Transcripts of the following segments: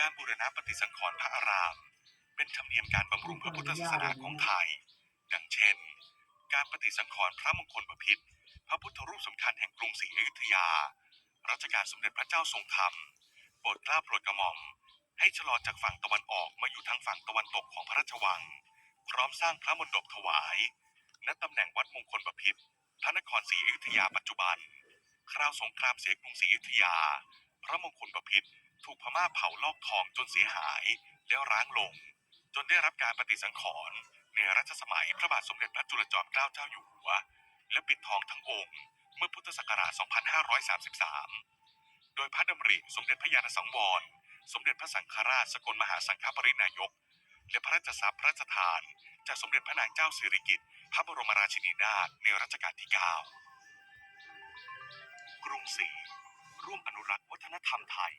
การบูรณะปฏิสังขรณ์พระอาราม เป็นธรรมเนียมการบำรุงพระพุทธศาสนาของไทย ดังเช่น การปฏิสังขรณ์พระมงคลบพิตรพระพุทธรูปสำคัญแห่งกรุงศรีอยุธยา รัชกาลสมเด็จพระเจ้าทรงธรรมโปรดเกล้าโปรดกระหม่อม ให้ชะลอจากฝั่งตะวันออกมาอยู่ทางฝั่งตะวันตกของพระราชวัง พร้อมสร้างพระมณฑปถวาย ณตำแหน่งวัดมงคลบพิตรพระนครศรีอยุธยาปัจจุบัน คราวสงครามเสียกรุงศรีอยุธยา พระมงคลบพิตร ถูกพม่าเผาลอกทองจนเสียหายแล้วร้างลง จนได้รับการปฏิสังขรณ์ในรัชสมัยพระบาทสมเด็จพระจุลจอมเกล้าเจ้าอยู่หัว และปิดทองทั้งองค์ เมื่อพุทธศักราช 2533 โดยพระดำริสมเด็จพระยาณสังวร สมเด็จพระสังฆราชสกลมหาสังฆปรินายก และพระราชทรัพย์พระราชทาน จากสมเด็จพระนางเจ้าสิริกิติ์พระบรมราชินีนาถในรัชกาลที่ 9 กรุงศรีร่วมอนุรักษ์วัฒนธรรมไทย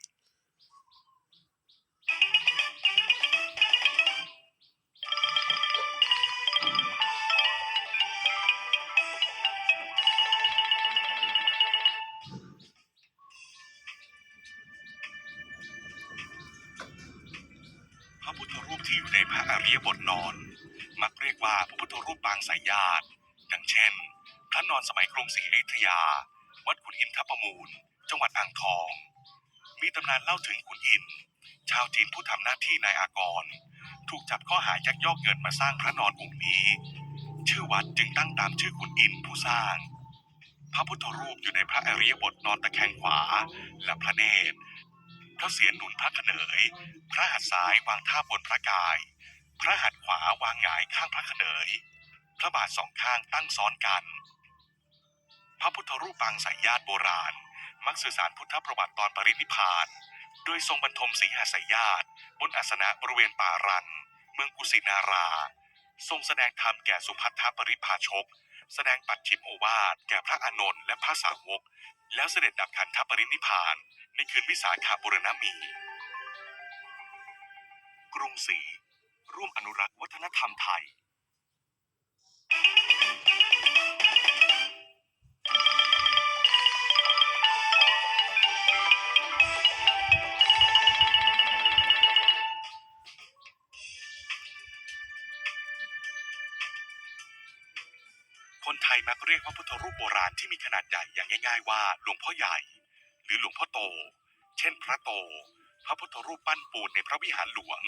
ที่อยู่ในพระอริยบทนอน มักเรียกว่าพระพุทธรูปปางสายญาติดังเช่น พระนอนสมัยกรุงศรีอยุธยา วัดขุนอินทประมูล จังหวัดอ่างทอง มีตำนานเล่าถึงขุนอิน ชาวจีนผู้ทำหน้าที่นายอากร ถูกจับข้อหายักยอกเงินมาสร้างพระนอนองค์นี้ ชื่อวัดจึงตั้งตามชื่อขุนอินผู้สร้าง พระพุทธรูปอยู่ในพระอริยบทนอนตะแคงขวาและพระเนตร พระเศียรหนุนพระเขนงพระหัตถ์ซ้ายวางท่าบนพระกาย พระหัตถ์ขวาวางหงายข้างพระเขนงพระบาทสองข้างตั้งซ้อนกัน พระพุทธรูปปางสายญาติโบราณ มักสื่อสารพุทธประวัติตอนปรินิพานโดยทรงบรรทมสีหสายญาติบนอาสนะบริเวณป่ารัน เมืองกุสินารา ทรงแสดงธรรมแก่สุพัทธปริภาชก แสดงปัจฉิมโอวาทแก่พระอานนท์และพระสาวก แล้วเสด็จดับขันธปรินิพาน ในคืนวิสาขาบุรณมี กรุงศรีร่วมอนุรักษ์วัฒนธรรมไทย คนไทยมักเรียกพระพุทธรูปโบราณที่มีขนาดใหญ่อย่างง่าย ๆ ว่าหลวงพ่อใหญ่ รือหลวงพ่อโต เช่นพระโต พระพุทธรูปปั้นปูนในพระวิหารหลวง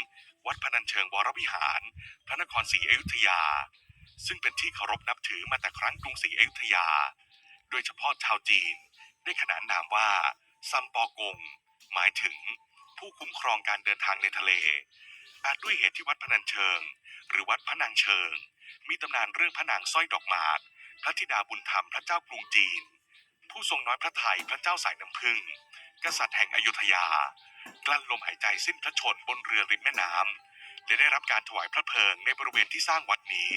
วัดพนัญเชิงวรวิหาร พระนครศรีอยุธยา ซึ่งเป็นที่เคารพนับถือมาแต่ครั้งกรุงศรีอยุธยา โดยเฉพาะชาวจีน ได้ขนานนามว่าซัมปอกง หมายถึงผู้คุ้มครองการเดินทางในทะเล อาจด้วยเหตุที่วัดพนัญเชิง หรือวัดพระนางเชิง มีตำนานเรื่องพระนางสร้อยดอกหมากพระธิดาบุญธรรมพระเจ้ากรุงจีน ผู้ทรงน้อยพระทัยพระเจ้าสายน้ำพึ่ง กษัตริย์แห่งอยุธยา กลั้นลมหายใจสิ้นพระชนบนเรือริมแม่น้ำและได้รับการถวายพระเพลิงในบริเวณที่สร้างวัดนี้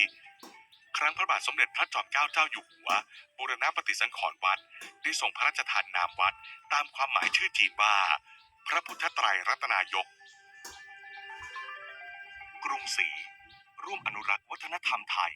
ครั้งพระบาทสมเด็จพระจอมเกล้าเจ้าอยู่หัวบูรณะปฏิสังขรณ์วัด ได้ทรงพระราชทานนามวัด ตามความหมายชื่อจีนว่า พระพุทธไตรรัตนายก กรุงศรีร่วมอนุรักษ์วัฒนธรรมไทย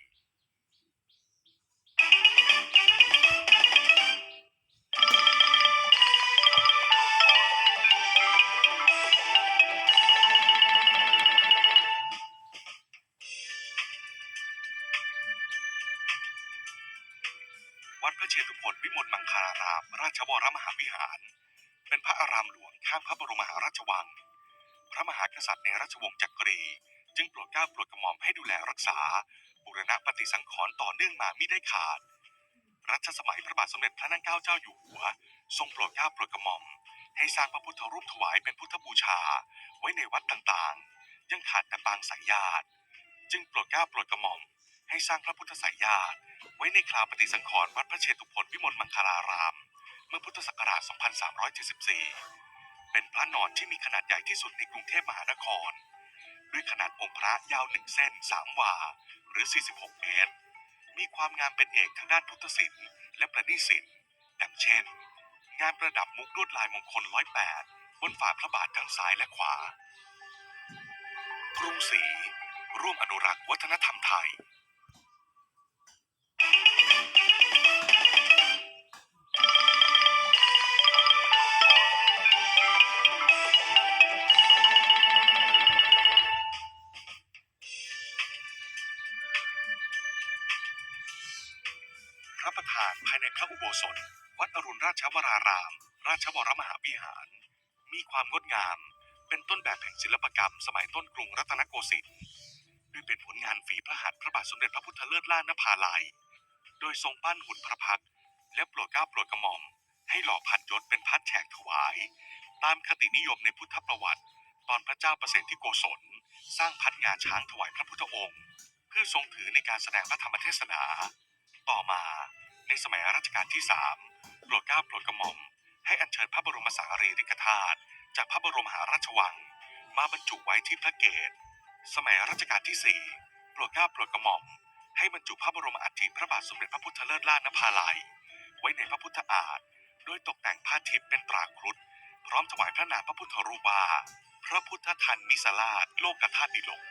คารามราชวรมหาวิหาร เป็นพระอารามหลวงข้างพระบรมมหาราชวัง พระมหากษัตริย์ในราชวงศ์จักรี จึงโปรดเกล้าโปรดกระหม่อมให้ดูแลรักษาบูรณะปฏิสังขรณ์ต่อเนื่องมามิได้ขาด รัชสมัยพระบาทสมเด็จพระนั่งเกล้าเจ้าอยู่หัว ทรงโปรดเกล้าโปรดกระหม่อม ให้สร้างพระพุทธรูปถวายเป็นพุทธบูชา ไว้ในวัดต่างๆ ยังขาดแต่ปางสายญาติ จึงโปรดเกล้าโปรดกระหม่อม ให้สร้างพระพุทธสายญาติไว้ในคราวปฏิสังขรณ์วัดพระเชตุพนวิมลมังคลาราม เมื่อพุทธศักราช 2374 เป็นพระนอนที่มีขนาดใหญ่ที่สุดในกรุงเทพมหานคร ด้วยขนาดองค์พระยาวหนึ่งเส้น 3 วา หรือ 46 เมตร มีความงามเป็นเอกทางด้านพุทธศิลป์และประณีตศิลป์ดังเช่น งานประดับมุกลวดลายมงคลร้อยแปดบนฝาพระบาททั้งซ้ายและขวา กรุงศรีร่วมอนุรักษ์วัฒนธรรมไทย ระธานภายในพระอุโบสถ วัดอรุณราชวราราม ราชวรมหาวิหาร มีความงดงาม เป็นต้นแบบแห่งศิลปกรรม สมัยต้นกรุงรัตนโกสินทร์ด้วยเป็นผลงานฝีพระหัตถ์พระบาทสมเด็จพระพุทธเลิศล่านภาลัย โดยทรงปั้นหุ่นพระพักและโปรดเกล้าโปรดกระหม่อม ให้หล่อพัดยศเป็นพัดแฉกถวาย ตามคตินิยมในพุทธประวัติ ตอนพระเจ้าประเสนที่โกศล สร้างพัดงาช้างถวายพระพุทธองค์ เพื่อทรงถือในการแสดงพระธรรมเทศนา ต่อมาในสมัยรัชกาลที่สามโปรดเกล้าโปรดกระหม่อม ให้อัญเชิญพระบรมสารีริกธาตุจากพระบรมหาราชวัง มาบรรจุไว้ที่พระเกศสมัยรัชกาลที่สี่โปรดเกล้าโปรดกระหม่อม ให้บรรจุพระบรมอัฐิพระบาทสมเด็จพระพุทธเลิศล่านภาลัย ไว้ในพระพุทธอาฏโดยตกแต่งผ้าทิพย์เป็นตราครุฑพร้อมถวายพระนามพระพุทธรูปว่า พระพุทธทันมิสลาชโลกธาตุดิลก